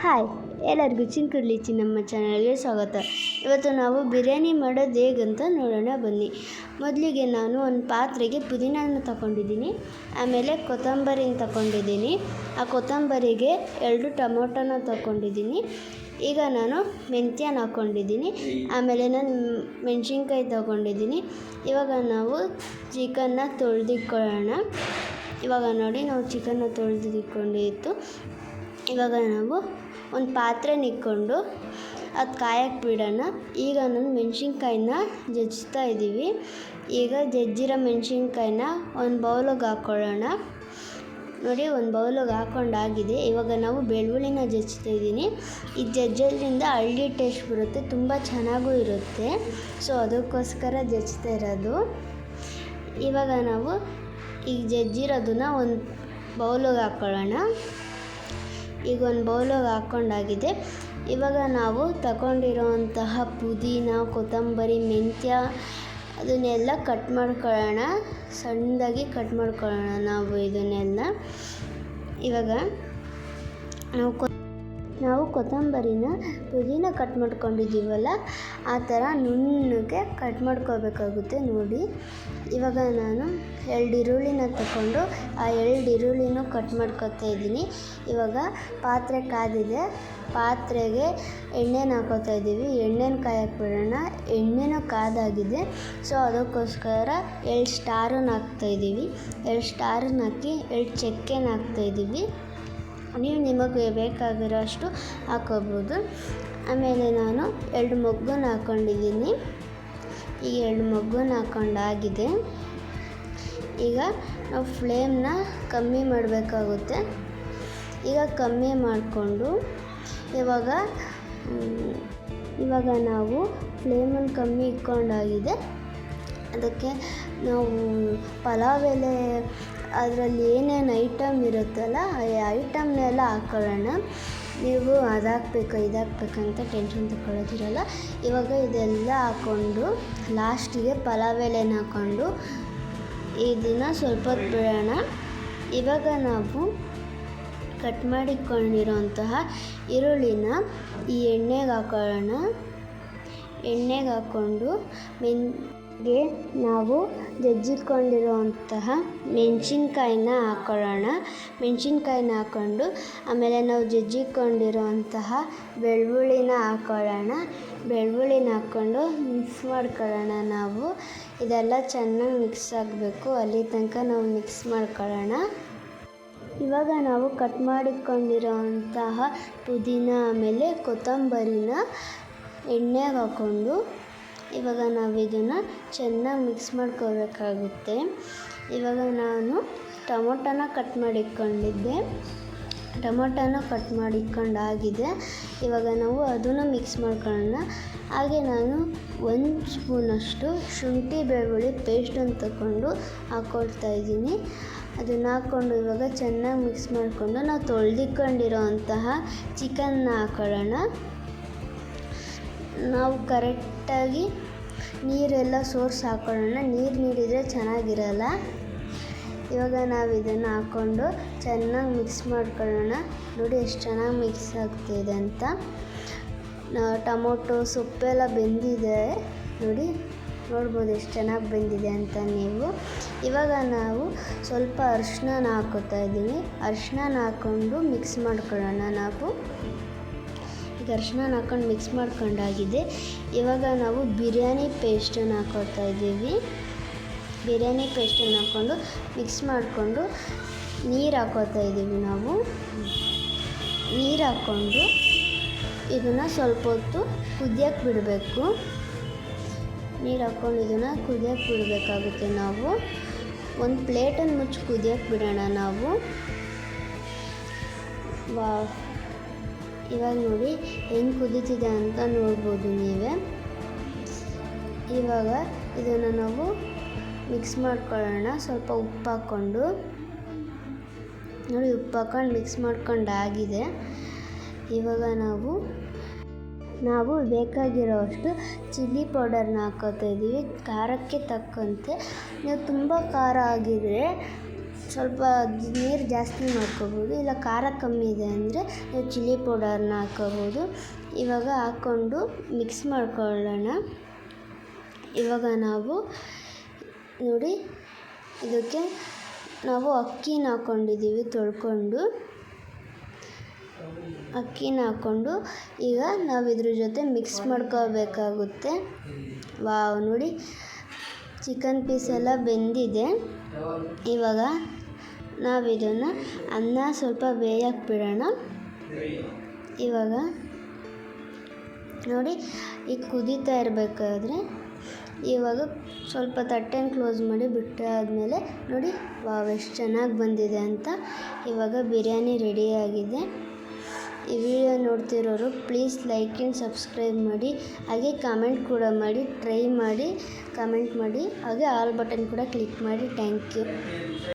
Hi, ಎಲ್ಲರಿಗೂ ಚಿನ್ಕುರ್ಲಿಚಿ ನಮ್ಮ ಚಾನಲ್ಗೆ ಸ್ವಾಗತ. ಇವತ್ತು ನಾವು ಬಿರಿಯಾನಿ ಮಾಡೋದು ಹೇಗಂತ ನೋಡೋಣ, ಬನ್ನಿ. ಮೊದಲಿಗೆ ನಾನು ಒಂದು ಪಾತ್ರೆಗೆ ಪುದೀನನ ತಗೊಂಡಿದ್ದೀನಿ, ಆಮೇಲೆ ಕೊತ್ತಂಬರಿನ ತಗೊಂಡಿದ್ದೀನಿ. ಆ ಕೊತ್ತಂಬರಿಗೆ ಎರಡು ಟೊಮೊಟೊನ ತಗೊಂಡಿದ್ದೀನಿ. ಈಗ ನಾನು ಮೆಂತ್ಯನ ಹಾಕ್ಕೊಂಡಿದ್ದೀನಿ ಆಮೇಲೆ ನಾನು ಮೆಣಸಿನ್ಕಾಯಿ ತಗೊಂಡಿದ್ದೀನಿ. ಇವಾಗ ನಾವು ಚಿಕನ್ನ ತೊಳೆದಿಕ್ಕೊಳ್ಳೋಣ ಇವಾಗ ನೋಡಿ, ನಾವು ಚಿಕನ್ನ ತೊಳೆದಿಟ್ಕೊಂಡಿತ್ತು ಇವಾಗ ನಾವು ಒಂದು ಪಾತ್ರೆನ ಇಟ್ಕೊಂಡು ಅದು ಕಾಯಕ್ಕೆ ಬಿಡೋಣ. ಈಗ ನಾನು ಮೆಣಸಿನ್ಕಾಯಿನ ಜಜ್ಜಿಸ್ತಾ ಇದ್ದೀವಿ ಈಗ ಜಜ್ಜಿರೋ ಮೆಣಸಿನ್ಕಾಯಿನ ಒಂದು ಬೌಲಿಗೆ ಹಾಕ್ಕೊಳ್ಳೋಣ ನೋಡಿ, ಒಂದು ಬೌಲಿಗೆ ಹಾಕ್ಕೊಂಡಾಗಿದೆ ಇವಾಗ ನಾವು ಬೆಳ್ಳುಳ್ಳಿನ ಜಜ್ತಾ ಇದ್ದೀನಿ ಈ ಜಜ್ಜೋದ್ರಿಂದ ಹಳ್ಳಿ ಟೇಸ್ಟ್ ಬರುತ್ತೆ, ತುಂಬ ಚೆನ್ನಾಗೂ ಇರುತ್ತೆ. ಸೊ, ಅದಕ್ಕೋಸ್ಕರ ಜಜ್ತಾ ಇರೋದು. ಇವಾಗ ನಾವು ಈಗ ಜಜ್ಜಿರೋದನ್ನ ಒಂದು ಬೌಲಿಗೆ ಹಾಕ್ಕೊಳ್ಳೋಣ ಈಗ ಒಂದು ಬೌಲಾಗಿ ಹಾಕ್ಕೊಂಡಾಗಿದೆ ಇವಾಗ ನಾವು ತಗೊಂಡಿರೋಂತಹ ಪುದೀನ, ಕೊತ್ತಂಬರಿ, ಮೆಂತ್ಯ ಅದನ್ನೆಲ್ಲ ಕಟ್ ಮಾಡ್ಕೊಳ್ಳೋಣ. ಸಣ್ಣದಾಗಿ ಕಟ್ ಮಾಡ್ಕೊಳ್ಳೋಣ ನಾವು ಇದನ್ನೆಲ್ಲ. ಇವಾಗ ನಾವು ಕೊ ನಾವು ಕೊತ್ತಂಬರಿನ ಪುದೀನ ಕಟ್ ಮಾಡ್ಕೊಂಡಿದ್ದೀವಲ್ಲ, ಆ ಥರ ನುಣ್ಣಗೆ ಕಟ್ ಮಾಡ್ಕೋಬೇಕಾಗುತ್ತೆ ನೋಡಿ. ಇವಾಗ ನಾನು ಎರಡು ಈರುಳ್ಳಿನ ತಗೊಂಡು ಆ ಎರಡು ಈರುಳ್ಳಿನೂ ಕಟ್ ಮಾಡ್ಕೊತಾ ಇದ್ದೀನಿ. ಇವಾಗ ಪಾತ್ರೆ ಕಾದಿದೆ, ಪಾತ್ರೆಗೆ ಎಣ್ಣೆನ ಹಾಕೋತಾ ಇದ್ದೀವಿ. ಎಣ್ಣೆನ ಕಾಯಕ್ಕೆ ಬಿಡೋಣ ಎಣ್ಣೆನೂ ಕಾದಾಗಿದೆ, ಸೊ ಅದಕ್ಕೋಸ್ಕರ ಎರಡು ಸ್ಟಾರನ್ನ ಹಾಕ್ತಾಯಿದ್ದೀವಿ ಎರಡು ಸ್ಟಾರನ್ನು ಹಾಕಿ ಎರಡು ಚಕ್ಕೆನ ಹಾಕ್ತಾಯಿದ್ದೀವಿ ನೀವು ನಿಮಗೆ ಬೇಕಾಗಿರೋಷ್ಟು ಹಾಕೋಬೋದು. ಆಮೇಲೆ ನಾನು ಎರಡು ಮೊಗ್ಗನ್ನ ಹಾಕ್ಕೊಂಡಿದ್ದೀನಿ ಈಗ ಎರಡು ಮೊಗ್ಗನ್ನ ಹಾಕ್ಕೊಂಡಾಗಿದೆ ಈಗ ನಾವು ಫ್ಲೇಮ್ನ ಕಮ್ಮಿ ಮಾಡಬೇಕಾಗುತ್ತೆ. ಈಗ ಕಮ್ಮಿ ಮಾಡಿಕೊಂಡು ಇವಾಗ ಇವಾಗ ನಾವು ಫ್ಲೇಮನ್ನು ಕಮ್ಮಿ ಇಟ್ಕೊಂಡಾಗಿದೆ. ಅದಕ್ಕೆ ನಾವು ಪಲಾವ್ ಎಲೆ ಅದರಲ್ಲಿ ಏನೇನು ಐಟಮ್ ಇರುತ್ತಲ್ಲ, ಆ ಐಟಮ್ನೆಲ್ಲ ಹಾಕ್ಕೊಳ್ಳೋಣ ನೀವು ಅದಾಕ್ಬೇಕು ಇದಾಕ್ಬೇಕಂತ ಟೆನ್ಷನ್ ತಗೊಳ್ಳೋದಿರಲ್ಲ ಇವಾಗ ಇದೆಲ್ಲ ಹಾಕ್ಕೊಂಡು ಲಾಸ್ಟಿಗೆ ಪಲಾವ್ ಎಲೆನ ಹಾಕ್ಕೊಂಡು ಇದನ್ನು ಸ್ವಲ್ಪ ಹೊತ್ತು ಬಿಡೋಣ. ಇವಾಗ ನಾವು ಕಟ್ ಮಾಡಿಕೊಂಡಿರೋಂತಹ ಈರುಳ್ಳಿನ ಈ ಎಣ್ಣೆಗೆ ಹಾಕೊಳ್ಳೋಣ. ಎಣ್ಣೆಗೆ ಹಾಕ್ಕೊಂಡು ಮೆನ್ಗೆ ನಾವು ಜಜ್ಜಿಕೊಂಡಿರುವಂತಹ ಮೆಣಸಿನ್ಕಾಯಿನ ಹಾಕೊಳ್ಳೋಣ. ಮೆಣಸಿನ್ಕಾಯಿನ ಹಾಕ್ಕೊಂಡು ಆಮೇಲೆ ನಾವು ಜಜ್ಜಿಕೊಂಡಿರುವಂತಹ ಬೆಳ್ಳುಳ್ಳಿನ ಹಾಕೊಳ್ಳೋಣ. ಬೆಳ್ಳುಳ್ಳಿನ ಹಾಕ್ಕೊಂಡು ಮಿಕ್ಸ್ ಮಾಡ್ಕೊಳ್ಳೋಣ ನಾವು. ಇದೆಲ್ಲ ಚೆನ್ನಾಗಿ ಮಿಕ್ಸ್ ಆಗಬೇಕು. ಅಲ್ಲಿ ತನಕ ನಾವು ಮಿಕ್ಸ್ ಮಾಡ್ಕೊಳ್ಳೋಣ. ಇವಾಗ ನಾವು ಕಟ್ ಮಾಡಿಕೊಂಡಿರೋಂತಹ ಪುದೀನ, ಆಮೇಲೆ ಕೊತ್ತಂಬರಿನ ಎಣ್ಣೆಗೆ ಹಾಕ್ಕೊಂಡು ಇವಾಗ ನಾವು ಇದನ್ನು ಚೆನ್ನಾಗಿ ಮಿಕ್ಸ್ ಮಾಡ್ಕೋಬೇಕಾಗುತ್ತೆ ಇವಾಗ ನಾನು ಟೊಮೊಟೊನ ಕಟ್ ಮಾಡಿಟ್ಕೊಂಡಿದ್ದೆ. ಟೊಮೊಟೊನ ಕಟ್ ಮಾಡಿಟ್ಕೊಂಡಾಗಿದೆ. ಇವಾಗ ನಾವು ಅದನ್ನು ಮಿಕ್ಸ್ ಮಾಡ್ಕೊಳ್ಳೋಣ. ಹಾಗೆ ನಾನು ಒಂದು ಸ್ಪೂನಷ್ಟು ಶುಂಠಿ ಬೆಳ್ಳುಳ್ಳಿ ಪೇಸ್ಟನ್ನು ತಗೊಂಡು ಹಾಕ್ಕೊಳ್ತಾ ಇದ್ದೀನಿ. ಅದನ್ನು ಹಾಕ್ಕೊಂಡು ಇವಾಗ ಚೆನ್ನಾಗಿ ಮಿಕ್ಸ್ ಮಾಡಿಕೊಂಡು ನಾವು ತೊಳೆದಿಟ್ಕೊಂಡಿರೋ ಅಂತಹ ಚಿಕನ್ನ ಹಾಕೊಳ್ಳೋಣ. ನಾವು ಕರೆಕ್ಟಾಗಿ ನೀರೆಲ್ಲ ಸೋರ್ಸ್ ಹಾಕೊಳ್ಳೋಣ. ನೀರು ನೀಡಿದರೆ ಚೆನ್ನಾಗಿರಲ್ಲ. ಇವಾಗ ನಾವು ಇದನ್ನು ಹಾಕ್ಕೊಂಡು ಚೆನ್ನಾಗಿ ಮಿಕ್ಸ್ ಮಾಡ್ಕೊಳ್ಳೋಣ. ನೋಡಿ ಎಷ್ಟು ಚೆನ್ನಾಗಿ ಮಿಕ್ಸ್ ಆಗ್ತಿದೆ ಅಂತ. ಟೊಮೊಟೊ ಸೊಪ್ಪೆಲ್ಲ ಬೆಂದಿದೆ. ನೋಡಿ ನೋಡ್ಬೋದು ಎಷ್ಟು ಚೆನ್ನಾಗಿ ಬೆಂದಿದೆ ಅಂತ ನೀವು. ಇವಾಗ ನಾವು ಸ್ವಲ್ಪ ಅರಿಶಿನ ಹಾಕೋತಾ ಇದ್ದೀವಿ. ಅರಿಶಿನ ಹಾಕ್ಕೊಂಡು ಮಿಕ್ಸ್ ಮಾಡ್ಕೊಳ್ಳೋಣ ನಾವು. ಈಗ ಅರಿಶಿನ ಹಾಕ್ಕೊಂಡು ಮಿಕ್ಸ್ ಮಾಡ್ಕೊಂಡಾಗಿದೆ. ಇವಾಗ ನಾವು ಬಿರಿಯಾನಿ ಪೇಸ್ಟನ್ನು ಹಾಕೋತಾ ಇದ್ದೀವಿ. ಬಿರಿಯಾನಿ ಪೇಸ್ಟನ್ನು ಹಾಕ್ಕೊಂಡು ಮಿಕ್ಸ್ ಮಾಡಿಕೊಂಡು ನೀರು ಹಾಕೋತಾ ಇದ್ದೀವಿ ನಾವು. ನೀರು ಹಾಕ್ಕೊಂಡು ಇದನ್ನು ಸ್ವಲ್ಪ ಹೊತ್ತು ಕುದಿಯಕ್ಕೆ ಬಿಡಬೇಕು. ನೀರು ಹಾಕ್ಕೊಂಡು ಇದನ್ನು ಕುದಿಯಕ್ಕೆ ಬಿಡಬೇಕಾಗುತ್ತೆ ನಾವು. ಒಂದು ಪ್ಲೇಟನ್ನು ಮುಚ್ಚಿ ಕುದಿಯಕ್ಕೆ ಬಿಡೋಣ ನಾವು. ವಾ ಇವಾಗ ನೋಡಿ ಹೆಂಗೆ ಕುದೀತಿದೆ ಅಂತ ನೋಡ್ಬೋದು ನೀವೇ. ಇವಾಗ ಇದನ್ನು ನಾವು ಮಿಕ್ಸ್ ಮಾಡ್ಕೊಳ್ಳೋಣ. ಸ್ವಲ್ಪ ಉಪ್ಪು ಹಾಕ್ಕೊಂಡು. ನೋಡಿ ಉಪ್ಪು ಹಾಕ್ಕೊಂಡು ಮಿಕ್ಸ್ ಮಾಡ್ಕೊಂಡು ಆಗಿದೆ. ಇವಾಗ ನಾವು ನಾವು ಬೇಕಾಗಿರೋ ಅಷ್ಟು ಚಿಲ್ಲಿ ಪೌಡರ್ನ ಹಾಕೋತಾ ಇದ್ದೀವಿ ಖಾರಕ್ಕೆ ತಕ್ಕಂತೆ. ನೀವು ತುಂಬ ಖಾರ ಆಗಿದರೆ ಸ್ವಲ್ಪ ನೀರು ಜಾಸ್ತಿ ಮಾಡ್ಕೋಬೋದು, ಇಲ್ಲ ಖಾರ ಕಮ್ಮಿ ಇದೆ ಅಂದರೆ ನೀವು ಚಿಲ್ಲಿ ಪೌಡರ್ನ ಹಾಕ್ಕೋಬೋದು ಇವಾಗ ಹಾಕ್ಕೊಂಡು ಮಿಕ್ಸ್ ಮಾಡ್ಕೊಳ್ಳೋಣ. ಇವಾಗ ನಾವು ನೋಡಿ, ಇದಕ್ಕೆ ನಾವು ಅಕ್ಕಿನ ಹಾಕ್ಕೊಂಡಿದ್ದೀವಿ ತೊಳ್ಕೊಂಡು. ಅಕ್ಕಿನ ಹಾಕ್ಕೊಂಡು ಈಗ ನಾವು ಇದ್ರ ಜೊತೆ ಮಿಕ್ಸ್ ಮಾಡ್ಕೋಬೇಕಾಗುತ್ತೆ. ವಾವ್, ನೋಡಿ, ಚಿಕನ್ ಪೀಸ್ ಎಲ್ಲ ಬೆಂದಿದೆ. ಇವಾಗ ನಾವು ಇದನ್ನು ಅನ್ನ ಸ್ವಲ್ಪ ಬೇಯಕ್ಕೆ ಬಿಡೋಣ ಇವಾಗ ನೋಡಿ ಈಗ ಕುದೀತಾ ಇರಬೇಕಾದ್ರೆ ಇವಾಗ ಸ್ವಲ್ಪ ತಟ್ಟೆನ ಕ್ಲೋಸ್ ಮಾಡಿ ಬಿಟ್ಟಾದಮೇಲೆ ನೋಡಿ, ವಾವ್, ಎಷ್ಟು ಚೆನ್ನಾಗಿ ಬಂದಿದೆ ಅಂತ ಇವಾಗ ಬಿರಿಯಾನಿ ರೆಡಿಯಾಗಿದೆ. ಈ ವಿಡಿಯೋ ನೋಡ್ತಿರೋರು ಪ್ಲೀಸ್ ಲೈಕ್ ಆ್ಯಂಡ್ ಸಬ್ಸ್ಕ್ರೈಬ್ ಮಾಡಿ, ಹಾಗೆ ಕಮೆಂಟ್ ಕೂಡ ಮಾಡಿ, ಟ್ರೈ ಮಾಡಿ, ಕಮೆಂಟ್ ಮಾಡಿ, ಹಾಗೆ ಆಲ್ ಬಟನ್ ಕೂಡ ಕ್ಲಿಕ್ ಮಾಡಿ, ಥ್ಯಾಂಕ್ ಯು.